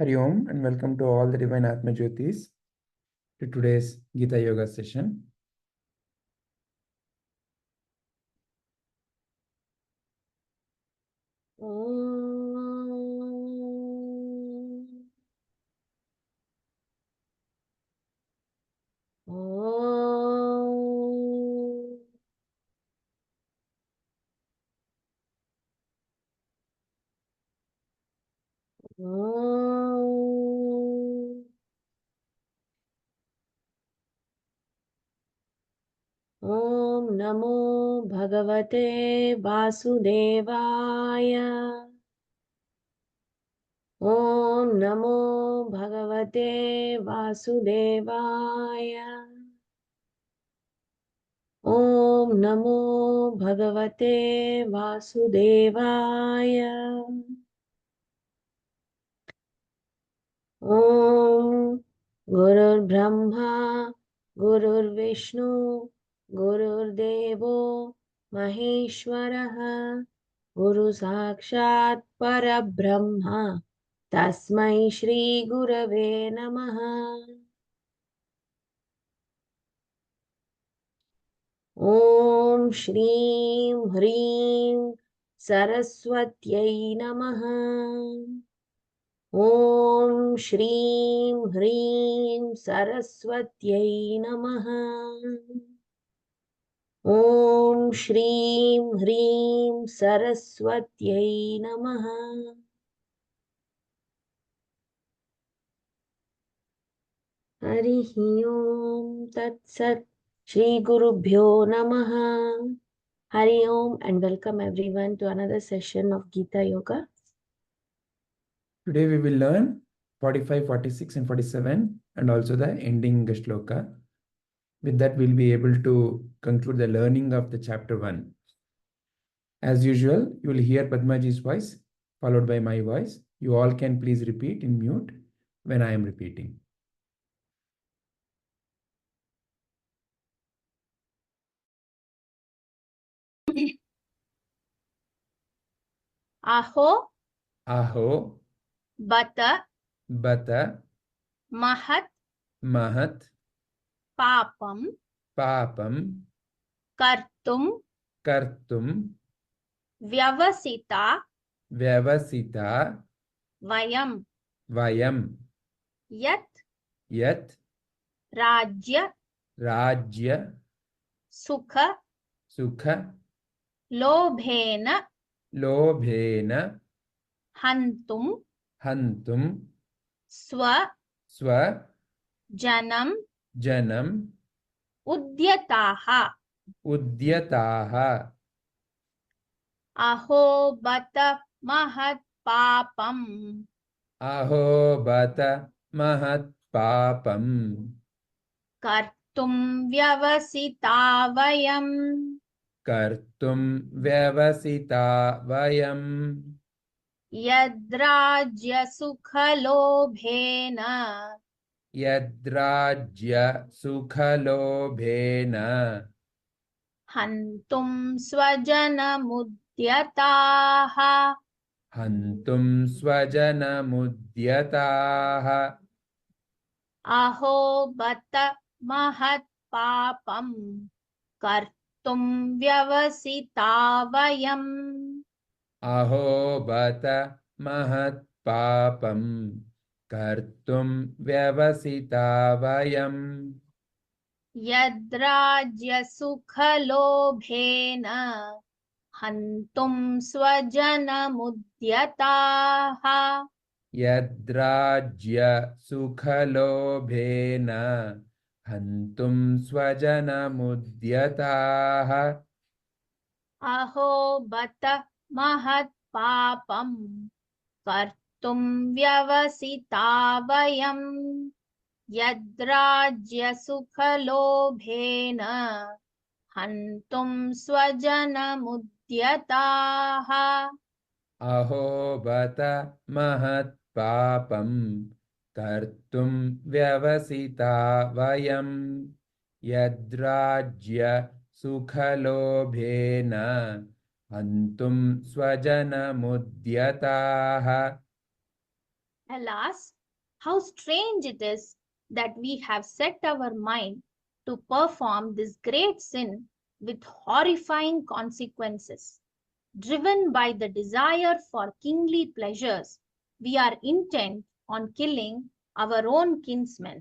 Hari Om and welcome to all the Divine Atma Jyotis to today's Gita Yoga session. ॐ नमो भगवते वासुदेवाय। ॐ नमो भगवते वासुदेवाय। ॐ नमो भगवते वासुदेवाय। ॐ गुरुर्ब्रह्मा, गुरुर्विष्णु गुरुर्देवो महेश्वरः। गुरुसाक्षात् परब्रह्म। तस्मै श्रीगुरवे नमः। ॐ श्रीं ह्रीं सरस्वत्यै नमः। ॐ श्रीं ह्रीं सरस्वत्यै नमः ॐ श्रीं ह्रीं सरस्वत्यै नमः हरिः ॐ तत्सत् श्रीगुरुभ्यो नमः Hari Om and welcome everyone to another session of Gita Yoga. Today we will learn 45, 46 and 47 and also the ending shloka. With that, we'll be able to conclude the learning of the chapter one. As usual, you will hear Padmaji's voice followed by my voice. You all can please repeat in mute when I am repeating. Aho. Aho. Bata. Bata. Mahat. Mahat. पापम पापम कर्तुम कर्तुम व्यवसिता व्यवसिता वयम। वयम। यत यत राज्य राज्य सुख सुख लोभेन लोभेन हन्तुम हन्तुम स्व स्व जनम janam उद्यताः udyataha अहो बत महत् पापं aho bata mahat papam कर्तुं व्यवसिता वयं kartum vyavasita vayam यद्राज्यसुखलोभेन sukhalobhena हन्तुं स्वजनमुद्यताः hantum swajanamudyataha अहो बत महत् पापं कर्तुं व्यवसिता वयम् अहो बत महत् पापं कर्तुं व्यवसिता वयम्। यद्राज्यसुखलोभेन हन्तुं स्वजनमुद्यताः। यद्राज्य सुखलोभेन हन्तुं स्वजनमुद्यताः। अहो बत महत् पापं कर्तुं व्यवसिता वयम् यद्राज्यसुखलोभेन हन्तुं स्वजनमुद्यताः। अहो बत महत् पापं कर्तुं व्यवसिता वयम् यद्राज्य सुखलोभेन हन्तुं स्वजनमुद्यताः। Alas, how strange it is that we have set our mind to perform this great sin with horrifying consequences. Driven by the desire for kingly pleasures, we are intent on killing our own kinsmen.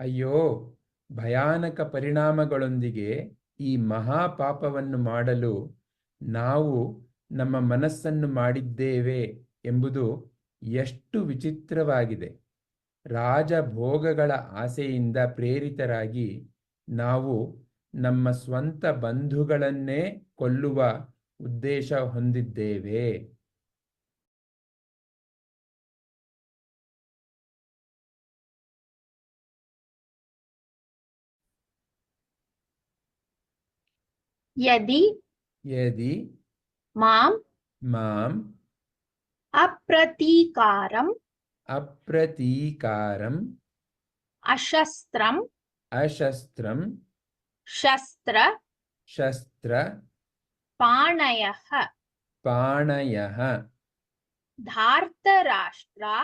ಅಯ್ಯೋ ಭಯಾನಕ ಪರಿಣಾಮಗಳೊಂದಿಗೆ ಈ ಮಹಾಪಾಪವನ್ನು ಮಾಡಲು ನಾವು ನಮ್ಮ ಮನಸ್ಸನ್ನು ಮಾಡಿದ್ದೇವೆ ಎಂಬುದು ಎಷ್ಟು ವಿಚಿತ್ರವಾಗಿದೆ. ರಾಜಭೋಗಗಳ ಆಸೆಯಿಂದ ಪ್ರೇರಿತರಾಗಿ ನಾವು ನಮ್ಮ ಸ್ವಂತ ಬಂಧುಗಳನ್ನೇ ಕೊಲ್ಲುವ ಉದ್ದೇಶ ಹೊಂದಿದ್ದೇವೆ. ಯದಿ ಯದಿ ಮಾಂ ಮಾಂ अप्रतीकारम अप्रतीकारम अशस्त्रम अशस्त्रम शस्त्र शस्त्र पाणयः पाणयः धार्तराष्ट्रा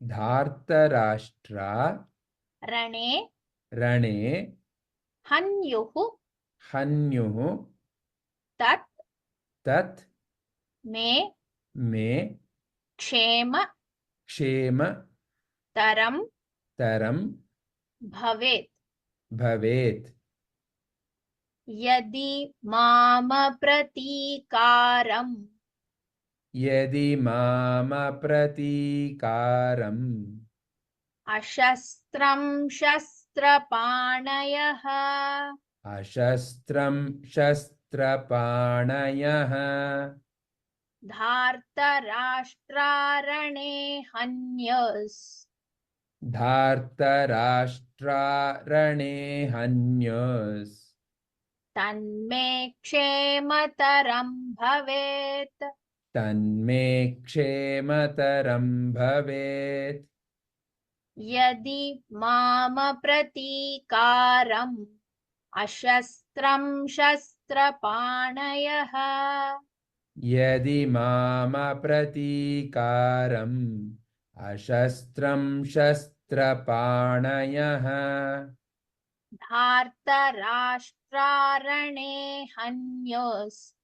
धार्तराष्ट्रा रणे रणे हन्युः हन्युः तत् तत् मे मे क्षेम क्षेम तरं तरं भवेत्। भवेत्। यदि माम प्रतीकारम् यदि माम प्रतीकारम् अशस्त्रं शस्त्रपाणयः अशस्त्रं शस्त्रपाणयः धार्तराष्ट्रारणे हन्यस्। धार्तराष्ट्रारणे हन्यस्। तन्मे क्षेमतरं भवेत्। तन्मे क्षेमतरं भवेत्। यदि मामप्रतीकारम् अशस्त्रं शस्त्रपाणयः यदि मामप्रतीकारम् अशस्त्रं शस्त्रपाणयः। धार्तराष्ट्रारणे हन्योस्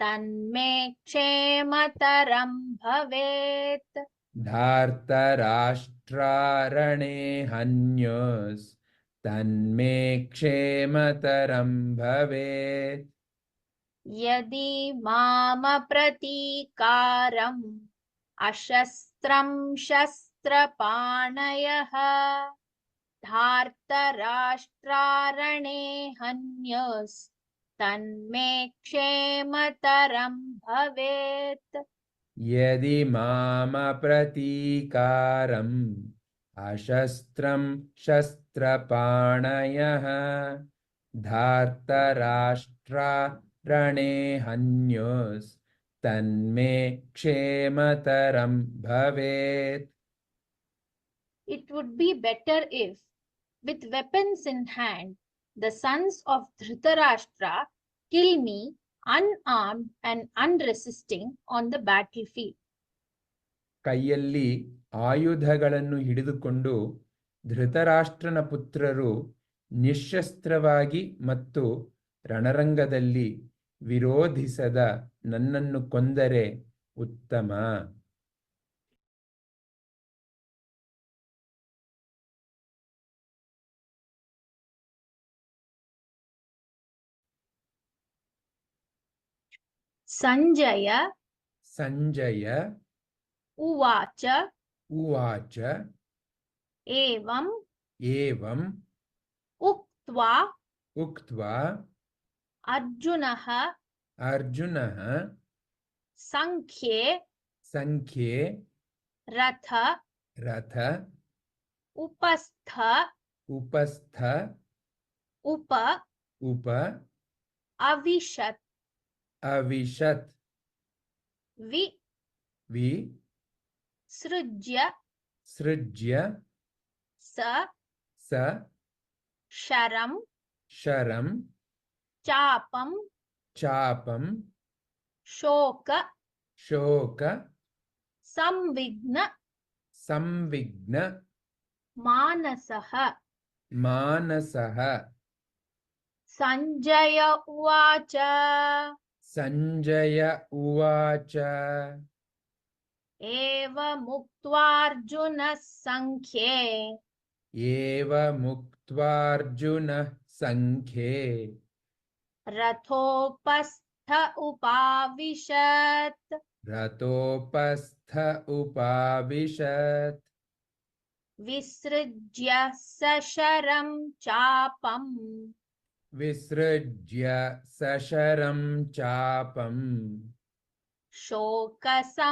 तन्मे क्षेमतरं भवेत्। धार्तराष्ट्रारणे हन्यस् तन्मे क्षेमतरं भवेत् यदि मामप्रतीकारम् अशस्त्रं शस्त्रपाणयः धार्तराष्ट्रारणे हन्यस् तन्मे क्षेमतरं भवेत्। यदि मामप्रतीकारम् अशस्त्रं शस्त्रपाणयः धार्तराष्ट्रारणे हन्योस् तन्मे क्षेमतरं भवेत् It would be better if, with weapons in hand, the sons of Dhritarashtra kill me unarmed and unresisting on the battlefield. ಕೈಯಲ್ಲಿ ಆಯುಧಗಳನ್ನು ಹಿಡಿದುಕೊಂಡು ಧೃತರಾಷ್ಟ್ರನ ಪುತ್ರರು ನಿಶಸ್ತ್ರವಾಗಿ ಮತ್ತು ರಣರಂಗದಲ್ಲಿ ವಿರೋಧಿಸದ ನನ್ನನ್ನು ಕೊಂದರೆ ಉತ್ತಮ. ಸಂಜಯ ಸಂಜಯ. ಉವಾಚ ಉವಾಚ. ಏವಂ ಏವಂ. ಉಕ್ತ್ವಾ ಉಕ್ತ್ವಾ. अर्जुन अर्जुन संख्ये संख्ये रथ रथ उपस्थ उपस्थ उप उप अविशत अविशत वि वि सृज्य सृज्य स स शरम शरम चापम चापम शोक शोक संविघ्न संविघ्न मानसः मानसः संजय उवाच संजय उवाच एवमुक्त्वार्जुनः सङ्ख्ये एवमुक्त्वार्जुनः संख्ये रथोपस्थ उपाविशत्। रथोपस्थ उपाविशत्। विसृज्य सशरं चापम्। विसृज्य सशरं चापम्। शोकसंविघ्नमानसः।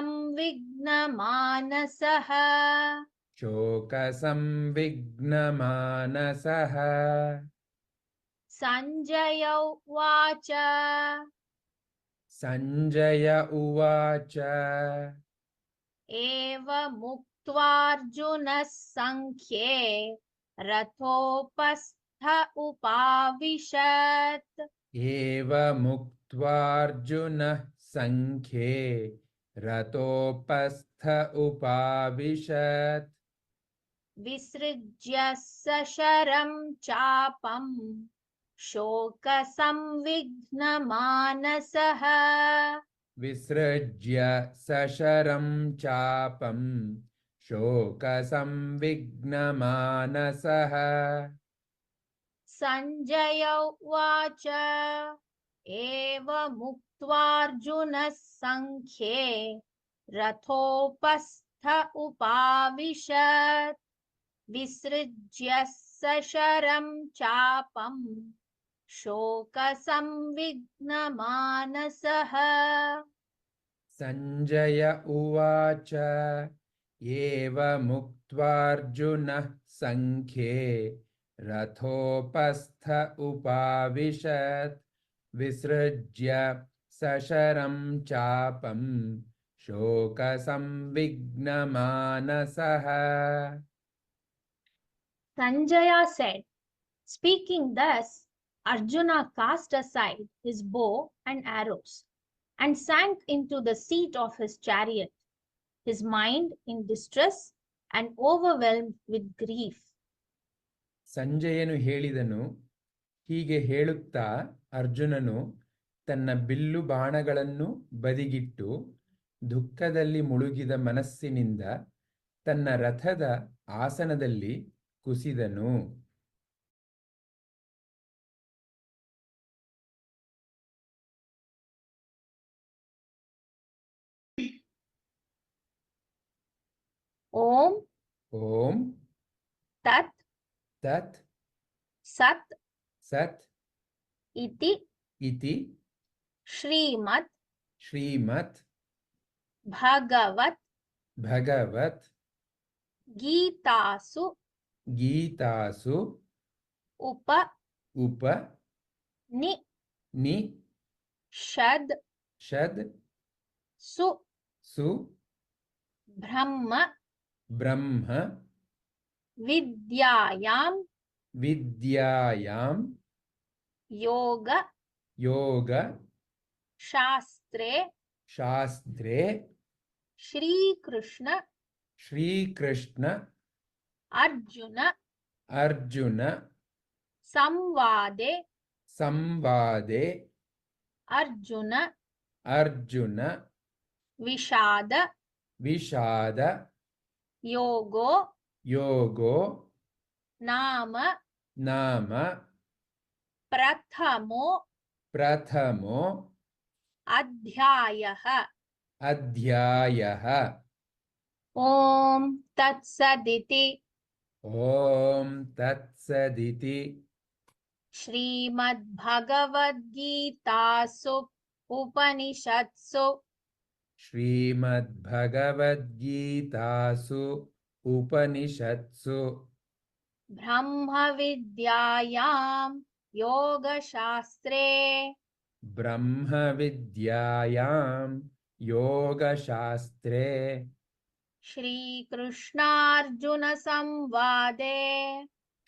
शोकसंविघ्नमानसः सञ्जय उवाच। सञ्जय उवाच। एवमुक्त्वार्जुनः सङ्ख्ये रथोपस्थ उपाविशत्। एवमुक्त्वार्जुनः सङ्ख्ये रथोपस्थ उपाविशत्। विसृज्य सशरं चापम्। शोकसंविघ्नमानसः। विसृज्य सशरं चापं शोकसंविघ्नमानसः। सञ्जय उवाच एवमुक्त्वार्जुनः सङ्ख्ये रथोपस्थ उपाविशत्। विसृज्य सशरं चापम् शोकसंविघ्नमानसः। सञ्जय उवाच एवमुक्त्वार्जुनः सङ्ख्ये रथोपस्थ उपाविशत् विसृज्य सशरं चापं शोकसंविघ्नमानसः। Sanjaya said, Speaking thus, Arjuna cast aside his bow and arrows and sank into the seat of his chariot, his mind in distress and overwhelmed with grief. ಸಂಜಯನು ಹೇಳಿದನು ಹೀಗೆ ಹೇಳುತ್ತಾ ಅರ್ಜುನನು ತನ್ನ ಬಿಲ್ಲು ಬಾಣಗಳನ್ನು ಬದಿಗಿಟ್ಟು ದುಃಖದಲ್ಲಿ ಮುಳುಗಿದ ಮನಸ್ಸಿನಿಂದ ತನ್ನ ರಥದ ಆಸನದಲ್ಲಿ ಕುಸಿದನು ओम ओम तत् तत् सत् सत् इति इति श्रीमत् श्रीमत् भगवत् भगवत् गीतासु गीतासु उप उप नि नि षद् षद् सु सु ब्रह्म ब्रह्म विद्यायां विद्यायां योग योग शास्त्रे शास्त्रे श्रीकृष्ण श्रीकृष्ण अर्जुन अर्जुन संवादे संवादे अर्जुन अर्जुन विषाद विषाद योगो योगो नाम नाम प्रथमो प्रथमो अध्यायः। अध्यायः। ओम तत्सदिति। ओम तत्सदिति। श्रीमद्भगवद्गीतासु उपनिषत्सु। श्रीमद्भगवद्गीतासु उपनिषत्सु ब्रह्मविद्यायां योगशास्त्रे ब्रह्मविद्यायां योगशास्त्रे श्रीकृष्णार्जुनसंवादे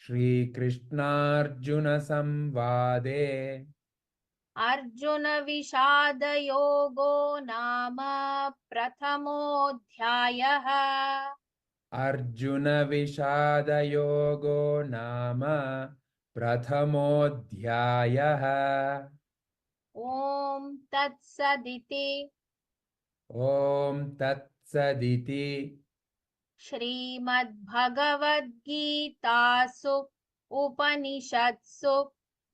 श्रीकृष्णार्जुनसंवादे अर्जुन अर्जुनविषादयोगो नाम प्रथमोऽध्यायः। अर्जुनविषादयोगो नाम प्रथमोऽध्यायः। ॐ तत्सदिति। ॐ तत्सदिति। श्रीमद्भगवद्गीतासु उपनिषत्सु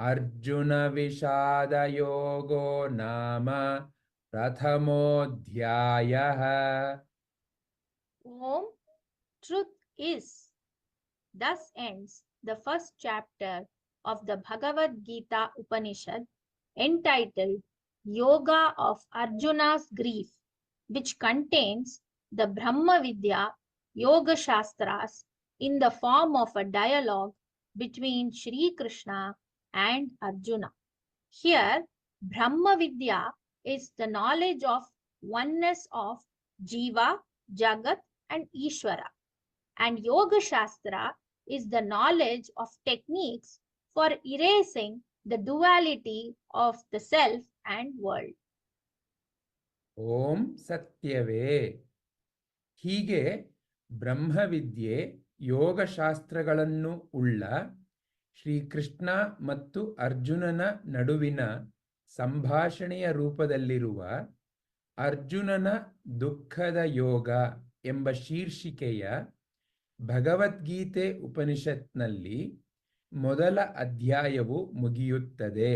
अर्जुनविषादयोगो नाम प्रथमोऽध्यायः Om, truth is. Thus ends the first chapter of the Bhagavad Gita Upanishad entitled Yoga of Arjuna's Grief, which contains the Brahma Vidya Yoga Shastras in the form of a dialogue between Sri Krishna and Arjuna. Here, Brahma Vidya is the knowledge of oneness of Jiva, Jagat, and Ishvara. And Yoga Shastra is the knowledge of techniques for erasing the duality of the self and world. ಓಂ ಸತ್ಯವೇ ಹೀಗೆ ಬ್ರಹ್ಮವಿದ್ಯೆ ಯೋಗಶಾಸ್ತ್ರಗಳನ್ನು ಉಳ್ಳ ಶ್ರೀಕೃಷ್ಣ ಮತ್ತು ಅರ್ಜುನನ ನಡುವಿನ ಸಂಭಾಷಣೆಯ ರೂಪದಲ್ಲಿರುವ ಅರ್ಜುನನ ದುಃಖದ ಯೋಗ ಎಂಬ ಶೀರ್ಷಿಕೆಯ ಭಗವದ್ಗೀತೆ ಉಪನಿಷತ್ನಲ್ಲಿ ಮೊದಲ ಅಧ್ಯಾಯವು ಮುಗಿಯುತ್ತದೆ.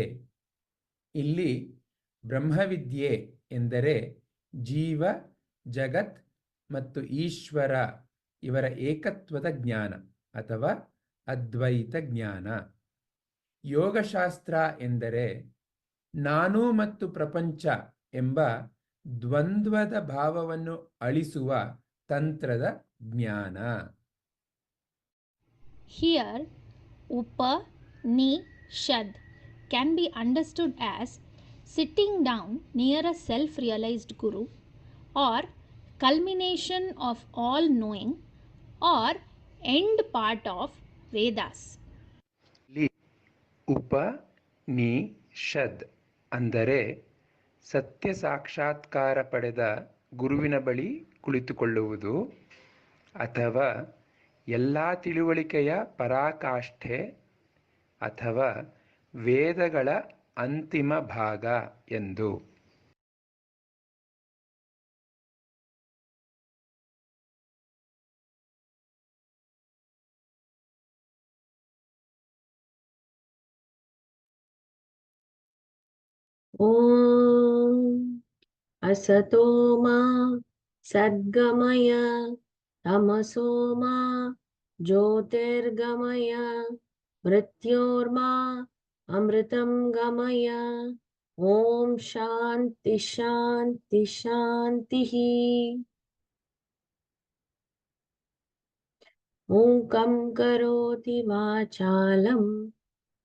ಇಲ್ಲಿ ಬ್ರಹ್ಮವಿದ್ಯೆ ಎಂದರೆ ಜೀವ, ಜಗತ್ ಮತ್ತು ಈಶ್ವರ ಇವರ ಏಕತ್ವದ ಜ್ಞಾನ ಅಥವಾ ಅದ್ವೈತ ಜ್ಞಾನ ಯೋಗಶಾಸ್ತ್ರ ಎಂದರೆ ನಾನು ಮತ್ತು ಪ್ರಪಂಚ ಎಂಬ ದ್ವಂದ್ವದ ಭಾವವನ್ನು ಅಳಿಸುವ ತಂತ್ರದ ಜ್ಞಾನ. Here Upanishad can be understood as sitting down near a self realised guru or culmination of all knowing or end part of Upanishad ಅಂದರೆ ಸತ್ಯ ಸಾಕ್ಷಾತ್ಕಾರ ಪಡೆದ ಗುರುವಿನ ಬಳಿ ಕುಳಿತುಕೊಳ್ಳುವುದು ಅಥವಾ ಎಲ್ಲ ತಿಳುವಳಿಕೆಯ ಪರಾಕಾಷ್ಠೆ ಅಥವಾ ವೇದಗಳ ಅಂತಿಮ ಭಾಗ ಎಂದು. ॐ असतो मा सद्गमय तमसो मा ज्योतिर्गमय मृत्योर्मा अमृतं गमय ॐ शान्ति शान्ति शान्तिः मूकं करोति वाचालं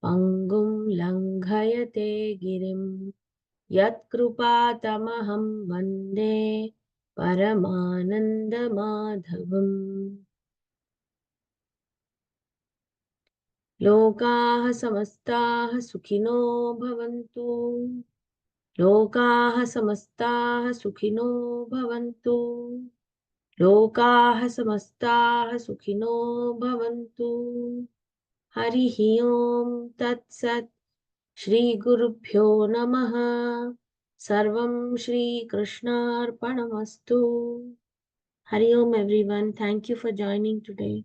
पङ्गुं लङ्घयते गिरिं यत्कृपातमहं वंदे परमानन्दमाधवम्। लोकाः समस्ताः सुखिनो भवन्तु। लोकाः समस्ताः सुखिनो भवन्तु। लोकाः समस्ताः सुखिनो भवन्तु। हरिः ओम् तत्सत् श्रीगुरुभ्यो नमः सर्वं श्रीकृष्णार्पणमस्तु Hari Om everyone thank you for joining today